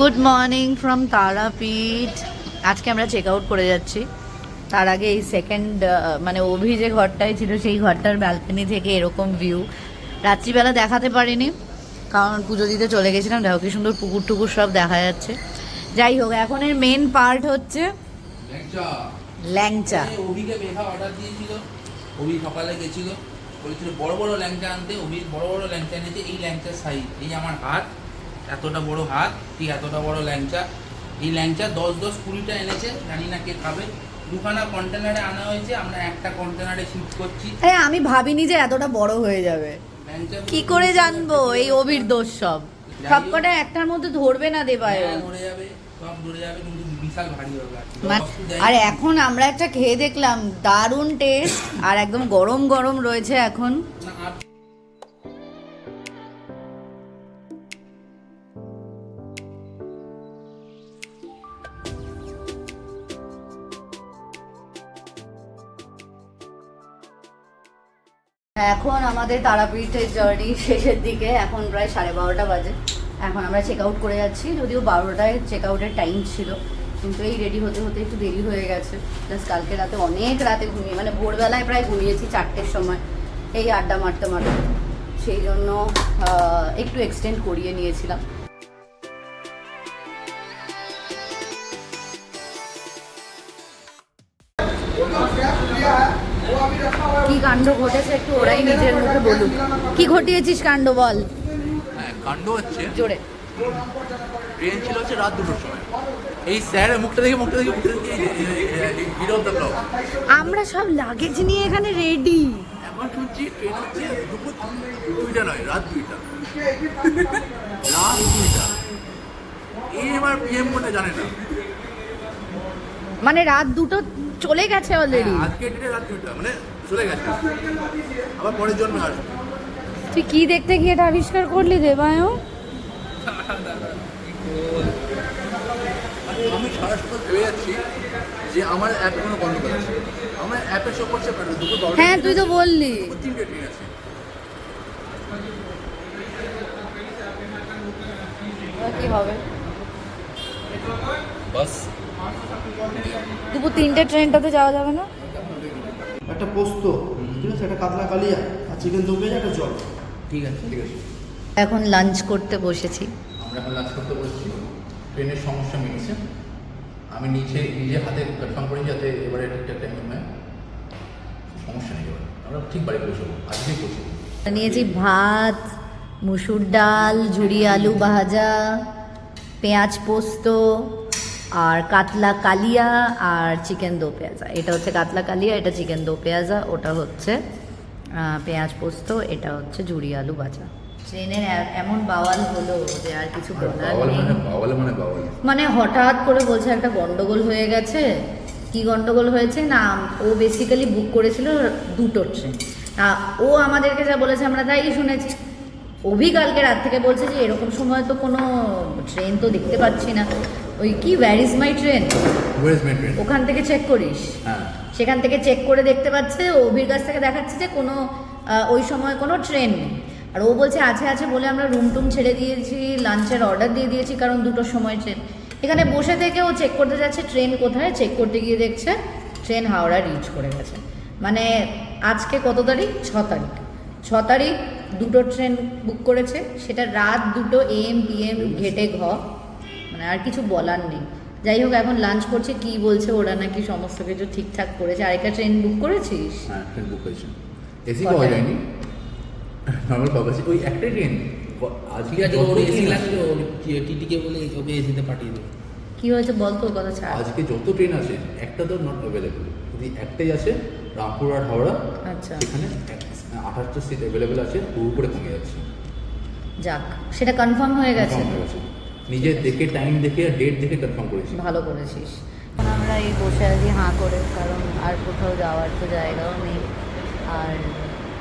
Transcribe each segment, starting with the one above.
Good morning from Tarapith আজকে আমরা check out করে যাচ্ছি। তার আগে এই সেকেন্ড মানে অভি যে ঘরটায় ছিল সেই ঘরটার ব্যালকনি থেকে এরকম ভিউ রাত্রিবেলা দেখাতে পারিনি কারণ পুজো দিতে চলে গেছিলাম। দেখো কি সুন্দর পুকুর টুকুর সব দেখা যাচ্ছে। যাই হোক এখন এর মেন পার্ট হচ্ছে ল্যাংচা। ল্যাংচা। অভিকে মেঘা অর্ডার দিয়েছিল। অভি সকালে গেছিল। বলেছিল বড় বড় ল্যাংচা আনতে। অভির বড় বড় ল্যাংচা এনেছে। এই ল্যাংচার সাইজ এই আমার হাত। এতটা বড় হাত ঠিক এতটা বড় ল্যাংচা? এই ল্যাংচা দশ দশ কুড়িটা এনেছে জানি না কে খাবে। দুখানা কন্টেনারে আনা হয়েছে আমরা একটা কন্টেনারে শিফট করছি। আরে আমি ভাবিনি যে এতটা বড় হয়ে যাবে। কি করে জানব? এই অবির দোষ সব। সবকটা একটার মধ্যে ধরবে না দেবায় হ্যাঁ, ধরে যাবে সব ধরে যাবে কিন্তু বিশাল ভারী হবে আর কি। এখন আমরা একটা খেয়ে দেখলাম দারুণ টেস্ট আর একদম গরম গরম রয়েছে এখন। এখন আমাদের তারাপীঠের জার্নি শেষের দিকে, এখন প্রায় সাড়ে বারোটা বাজে। এখন আমরা চেক আউট করে যাচ্ছি, যদিও বারোটায় চেক আউটের টাইম ছিল, কিন্তু এই রেডি হতে হতে একটু দেরি হয়ে গেছে। প্লাস কালকে রাতে অনেক রাতে ঘুমিয়ে মানে ভোরবেলায় প্রায় ঘুমিয়েছি চারটের সময়, এই আড্ডা মারতে মারতে। সেই জন্য একটু এক্সটেন্ড করিয়ে নিয়েছিলাম। কি কাণ্ড ঘটেছে একটু ওরাই নিজের মুখে বলুক। কি ঘটিয়েছিস কাণ্ড বল? হ্যাঁ কাণ্ড হচ্ছে জোরে। ট্রেন ছিল হচ্ছে রাত দুটোর সময়। এই স্যারের মুখটা দেখে মুখটা দেখে মুখটা দেখে আমরা সব লাগেজ নিয়ে এখানে রেডি এখন শুনছি ট্রেন হচ্ছে দুপুর দুইটা নয় রাত দুইটা। রাত দুইটা। এই আমার পিএম জানে না। মানে রাত দুটো চলে গেছে অলরেডি হ্যাঁ, আজকে রাত দুইটা। মানে চলে গেছে। আবার পরের জন্মে আসবে। তুই কি দেখতে গিয়ে এটা আবিষ্কার করলি দেবায়ও আমি সারা সময় ভেবে যাচ্ছি যে আমার অ্যাপ কোনো গন্ডগোল আছে। আমার অ্যাপে শো করছে বারোটা হ্যাঁ তুই তো বললি। তিনটে ট্রেন আছে। কি হবে? বাস। দুপুর তিনটে ট্রেনটাতে যাওয়া যাবে না? একটা পোস্ত ঠিক আছে? একটা কাতলা কালিয়া আর চিকেন দু পেঁয়াজ একটা জল। ঠিক আছে। ঠিক আছে? এখন লাঞ্চ করতে বসেছি। আমরা এখন লাঞ্চ করতে বসছি। ট্রেনের সমস্যা মিটেছে। আমি নিচে নিজে হাতে কনফার্ম করি যাতে এবারে ঠিকঠাক টাইম হয় সমস্যা নেই এবার। আমরা ঠিক বাড়ি পৌঁছবো। আজকেই পৌঁছবো। নিয়েছি ভাত মুসুর ডাল ঝুড়ি আলু ভাজা পেঁয়াজ পোস্ত আর কাতলা কালিয়া আর চিকেন দো পেঁয়াজা। এটা হচ্ছে কাতলা কালিয়া এটা চিকেন দো পেঁয়াজা ওটা হচ্ছে পেঁয়াজ পোস্ত এটা হচ্ছে ঝুরি আলু ভাজা। ট্রেনের এমন বাওয়াল হলো যে আর কিছু বলার নেই। মানে মানে মানে হঠাৎ করে বলছে একটা গন্ডগোল হয়ে গেছে। কি গন্ডগোল হয়েছে? না ও বেসিক্যালি বুক করেছিল দুটো ট্রেন। ও আমাদেরকে যা বলেছে আমরা তাই শুনেছি। অভি কালকে রাত থেকে বলছে যে এরকম সময় তো কোনো ট্রেন তো দেখতে পাচ্ছি না। ওই কি ওয়্যার ইজ মাই ট্রেন ওখান থেকে চেক করিস। হ্যাঁ। সেখান থেকে চেক করে দেখতে পাচ্ছে অভির কাছ থেকে দেখাচ্ছে যে কোনো ওই সময় কোনো ট্রেন নেই। আর ও বলছে আছে আছে বলে আমরা রুম টুম ছেড়ে দিয়েছি লাঞ্চের অর্ডার দিয়ে দিয়েছি কারণ দুটোর সময় ট্রেন এখানে বসে থেকে ও চেক করতে যাচ্ছে ট্রেন কোথায়? চেক করতে গিয়ে দেখছে ট্রেন হাওড়া রিচ করে গেছে। মানে আজকে কত তারিখ? ছ তারিখ। ছ তারিখ দুটো ট্রেন বুক করেছে সেটা রাত দুটো এম পি এম ঘেটে ঘ। মানে আর কিছু বলার নেই। যাই হোক এখন লাঞ্চ করছে কি বলছে ওরা নাকি সমস্ত কিছু ঠিকঠাক করেছে। আরেকটা ট্রেন বুক করেছিস? হ্যাঁ ট্রেন বুক হয়েছে এসি? পাওয়া যায়নি। নর্মাল পাওয়া গেছে ওই একটাই ট্রেন আজকে যত ওর এসি লাগলে টিটিকে বলে ওকে এসিতে পাঠিয়ে দেবে কি হয়েছে বলতো ওর কথা ছাড়। আজকে যত ট্রেন আছে একটা তো নট অ্যাভেলেবেল যদি একটাই আছে রামপুর আর হাওড়া আচ্ছা। সেখানে আঠাশটা সিট অ্যাভেলেবেল আছে হুড় করে কমে যাচ্ছে। যাক সেটা কনফার্ম হয়ে গেছে। হয়ে গেছে। নিজে দেখে টাইম দেখে আর ডেট দেখে কনফার্ম করেছি। ভালো করেছিস। আমরা এই বসে আছি হাঁ করে, কারণ আর কোথাও যাওয়ার তো জায়গাও নেই। আর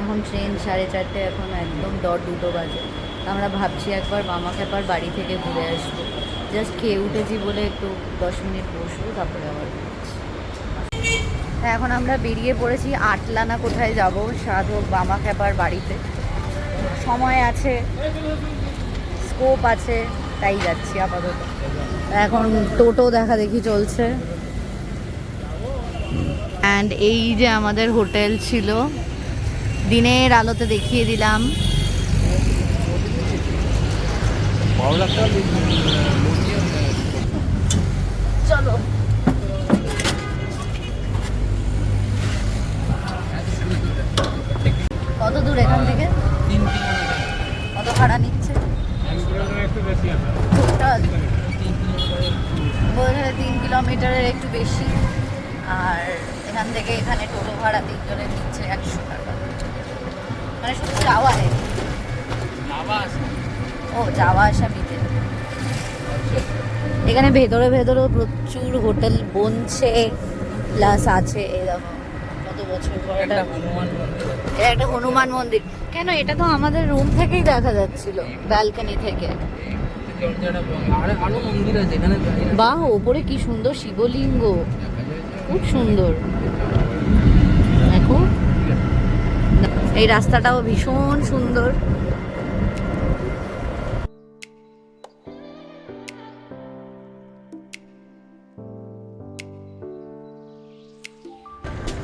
এখন ট্রেন সাড়ে চারটে, এখন একদম ডট দুটো বাজে। আমরা ভাবছি একবার মামাকে একবার বাড়ি থেকে ঘুরে আসব। জাস্ট খেয়ে উঠেছি বলে একটু দশ মিনিট বসবো, তারপরে আবার এখন আমরা বেরিয়ে পড়েছি আটলানা কোথায় যাব, সাধু বামা খেপার বাড়িতে। সময় আছে স্কোপ আছে। তাই যাচ্ছি আপাতত। এখন টোটো দেখা দেখি চলছে। অ্যান্ড এই যে আমাদের হোটেল ছিল, দিনের আলোতে দেখিয়ে দিলাম। ভেতরে ভেতরেও প্রচুর হোটেল বনছে প্লাস আছে এরকম কত বছর পর এটা হনুমান মন্দির। একটা হনুমান মন্দির। কেন এটা তো আমাদের রুম থেকেই দেখা যাচ্ছিল ব্যালকনি থেকে। বাহ ওপরে কি সুন্দর শিবলিঙ্গ। খুব সুন্দর। দেখো। এই রাস্তাটাও ভীষণ সুন্দর।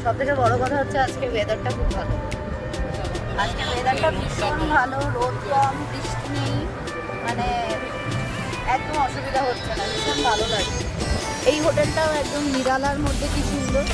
সব থেকে বড় কথা হচ্ছে আজকে ওয়েদারটা খুব ভালো। আজকে ওয়েদারটা ভীষণ ভালো, রোদ কম, বৃষ্টি নেই মানে একদম অসুবিধা হচ্ছে না, ভীষণ ভালো লাগে। এই হোটেলটাও একদম নিরালার মধ্যে কি সুন্দর।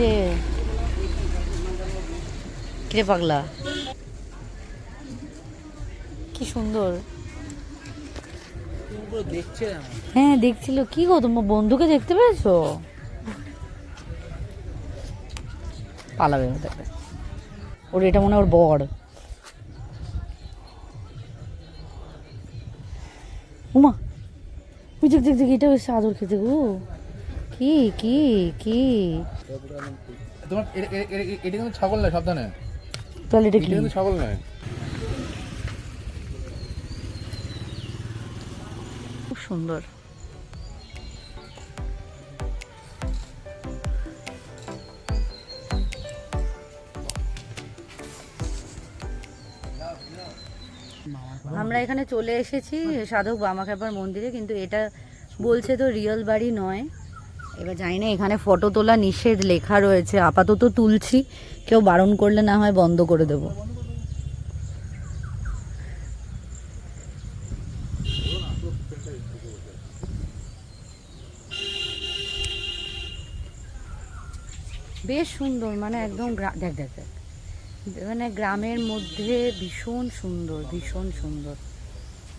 কিরে কিরে পাগলা? কি সুন্দর। হ্যাঁ দেখছিল। কি গো তোমার বন্ধুকে দেখতে পেয়েছ? পালাবে ওর এটা মনে ওর বর। উমা! ওই দেখ দেখ দেখ এটা বেশ আদর খেতে গো। কি কি কি? তোমার এটা কিন্তু ছাগল নয় সাবধানে। তাহলে এটা কিন্তু ছাগল নয়। খুব সুন্দর। আমরা এখানে চলে এসেছি সাধক বামাখ্যাপার মন্দিরে কিন্তু এটা বলছে তো রিয়েল বাড়ি নয়। এবার জানি না, এখানে ফটো তোলা নিষেধ লেখা রয়েছে। আপাতত তুলছি, কেউ বারণ করলে না হয় বন্ধ করে দেবো। বেশ সুন্দর মানে একদম দেখ দেখ দেখ। মানে গ্রামের মধ্যে ভীষণ সুন্দর ভীষণ সুন্দর।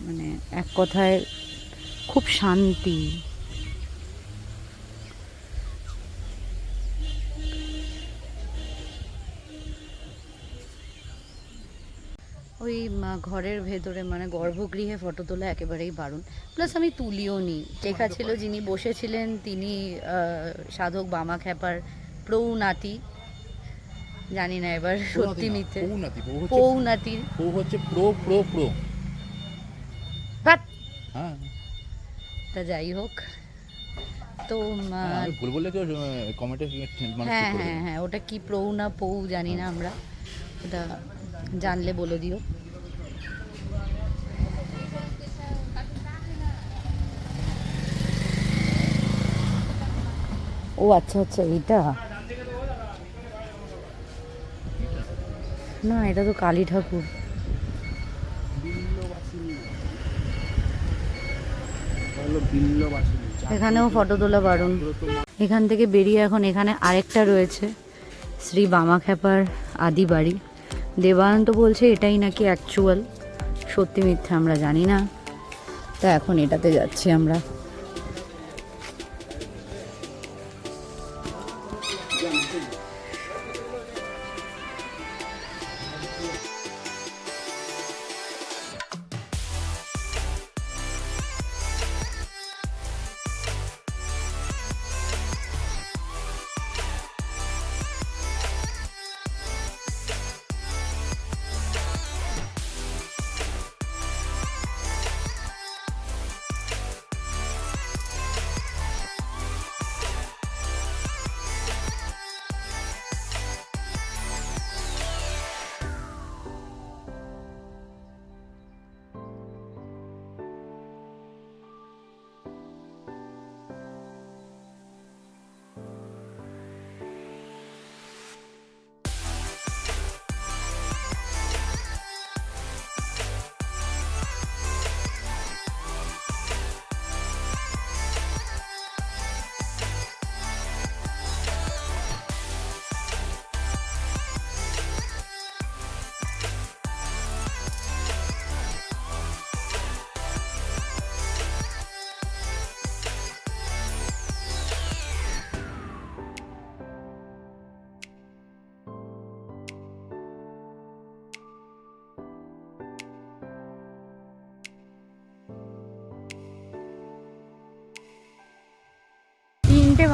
মানে এক কথায় খুব শান্তি। ওই ঘরের ভেতরে মানে গর্ভগৃহে ফটো তোলা একেবারেই বারণ। প্লাস আমি তুলিও নি। লেখা ছিল যিনি বসেছিলেন তিনি সাধক বামা খ্যাপার প্রৌনাতি। জানি না এবার সত্যি মিথ্যে। পৌনাতি পৌ হচ্ছে প্রো প্রো প্রো হ্যাঁ। তা যাই হোক। তো উম, হ্যাঁ, ভুল বললে কেউ কমেন্টে মানে হ্যাঁ হ্যাঁ হ্যাঁ ওটা কি প্রৌ না পৌ জানি না আমরা। ওটা জানলে বলে দিও। ও আচ্ছা আচ্ছা এইটা? না, এটা তো কালী ঠাকুর। এখানেও ফটো তোলা বারণ। এখান থেকে বেরিয়ে এখন এখানে আরেকটা রয়েছে, শ্রী বামাখ্যাপার আদি বাড়ি। দেবায়ন্ত বলছে এটাই নাকি অ্যাকচুয়াল সত্যি মিথ্যা আমরা জানি না। তা এখন এটাতে যাচ্ছি আমরা।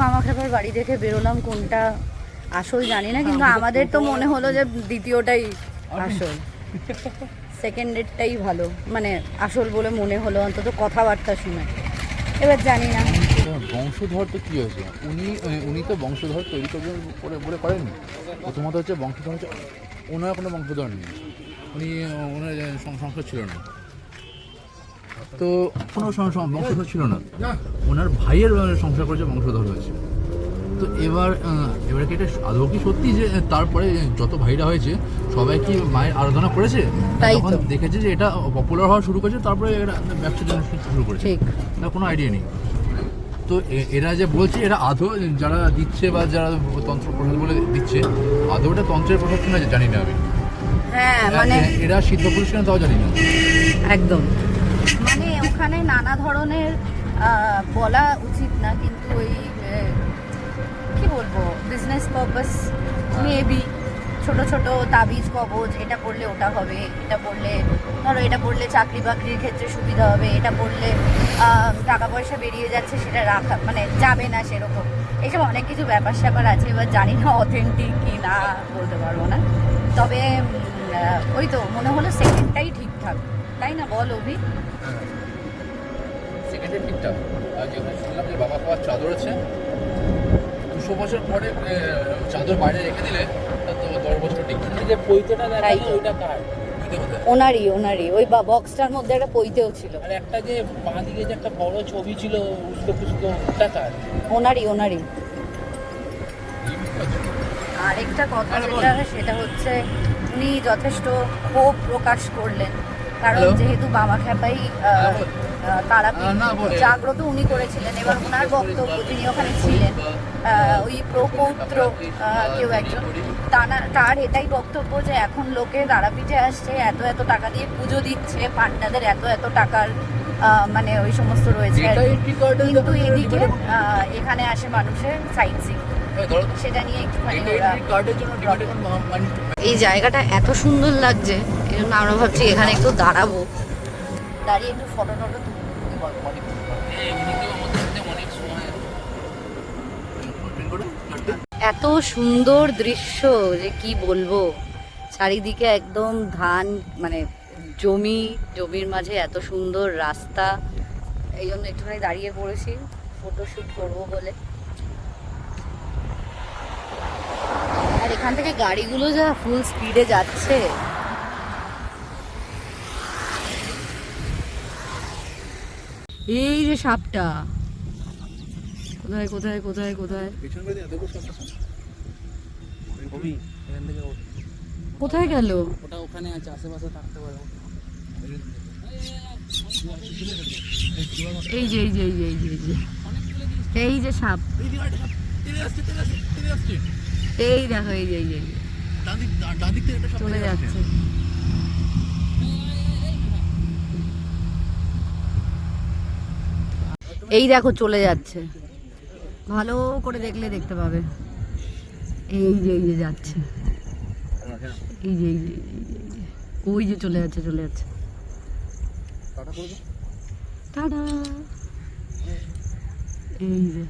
মামা খাবার বাড়ি দেখে বেরোলাম কোনটা আসল জানি না কিন্তু আমাদের তো মনে হলো যে দ্বিতীয়টাই আসল। সেকেন্ড ডেটটাই ভালো। মানে আসল বলে মনে হলো অন্তত কথাবার্তা শুনে। এবার জানি না। বংশধর তো কী হয়েছে? উনি উনি তো বংশধর তৈরি করবেন বলে বলে করেননি? প্রথমত হচ্ছে বংশধর হচ্ছে ওনার কোনো বংশধর নেই। উনি ওনার সংসার ছিল না। তো কোনো বংশধর ছিল না। ওনার ভাইয়ের সংসার করেছে বংশধর হয়েছে। তো এবার এবার কি এটা আদৌ কি সত্যি যে তারপরে যত ভাইরা হয়েছে সবাই কি মায়ের আরাধনা করেছে? তখন দেখেছে যে এটা পপুলার হওয়া শুরু করেছে তারপরে এরা ব্যবসা জন্য শুরু করেছে। না কোনো আইডিয়া নেই। তো এরা যে বলছে এরা আদৌ যারা দিচ্ছে বা যারা তন্ত্র প্রসাদ বলে দিচ্ছে আদৌ এটা তন্ত্রের প্রসাদ কিনা জানি না আমি। হ্যাঁ মানে এরা সিদ্ধ পুরুষ কিনা তাও জানি না। একদম। ওখানে নানা ধরনের বলা উচিত না, কিন্তু ওই কি বলব বিজনেস পারপাস মেবি ছোট ছোট তাবিজ কবজ, এটা পড়লে ওটা হবে, এটা পড়লে, ধরো এটা পড়লে চাকরি বাকরির ক্ষেত্রে সুবিধা হবে, এটা পড়লে টাকা পয়সা বেরিয়ে যাচ্ছে, সেটা রাখা মানে যাবে না সেরকম। এইসব অনেক কিছু ব্যাপার স্যাপার আছে, এবার জানি না অথেন্টিক কি না বলতে পারব না। তবে ওই তো, মনে হলো সেকেন্ডটাই ঠিকঠাক। তাই না বল অভি আর যেখানে শুনলাম যে বাবা খাওয়ার চাদর আছে। দুশো বছর পরে চাদর বাইরে রেখে দিলে দশ বছর যে পৈতেটা তাই ওইটা কার? ওনারই ওনারই। ওই বা বক্সটার মধ্যে একটা পইতেও ছিল। আর একটা যে বাঁ দিকে যে একটা বড় ছবি ছিল উস্কো পুস্কো ওটা কার? ওনারই ওনারই। আরেকটা কথা যেটা সেটা হচ্ছে উনি যথেষ্ট ক্ষোভ প্রকাশ করলেন। কারণ যেহেতু বাবা খ্যাপাই হ্যাঁ। তারাপীঠ। জাগ্রত উনি করেছিলেন এবার ওনার বক্তব্য যিনি ওখানে ছিলেন ওই প্রপৌত্র কেউ একজন তানা- তার এটাই বক্তব্য যে এখন লোকে তারাপীঠে আসছে এত এত টাকা দিয়ে পুজো দিচ্ছে পান্ডাদের এত এত টাকার মানে ওই সমস্ত রয়েছে কিন্তু এদিকে আহ, এখানে আসে মানুষের সাইট সিং সেটা নিয়ে একটুখানি এখন মানে এই জায়গাটা এত সুন্দর লাগছে এই জন্য আমরা ভাবছি এখানে একটু দাঁড়াবো। দাঁড়িয়ে একটু ফটো টটো এত সুন্দর দৃশ্য যে কি বলব? চারিদিকে একদম ধান মানে জমি, জমির মাঝে এত সুন্দর রাস্তা। এই জন্য একটুখানি দাঁড়িয়ে পড়েছি ফটোশ্যুট করব বলে। আর এখান থেকে গাড়িগুলো যা ফুল স্পিডে যাচ্ছে এই যে সাপটা। কোথায় কোথায় কোথায় কোথায়? কোথায় গেল? ওটা ওখানে আছে আশেপাশে থাকতে পারে। এই যে এই যে এই যে এই যে এই যে। এই যে সাপ। এই দেখো এই যে এই যে চলে যাচ্ছে। এই দেখো চলে যাচ্ছে। ভালো করে দেখলে দেখতে পাবে। এই যে এই যে যাচ্ছে। এই যে এই যে। ওই যে চলে যাচ্ছে চলে যাচ্ছে। টাটা। এই যে।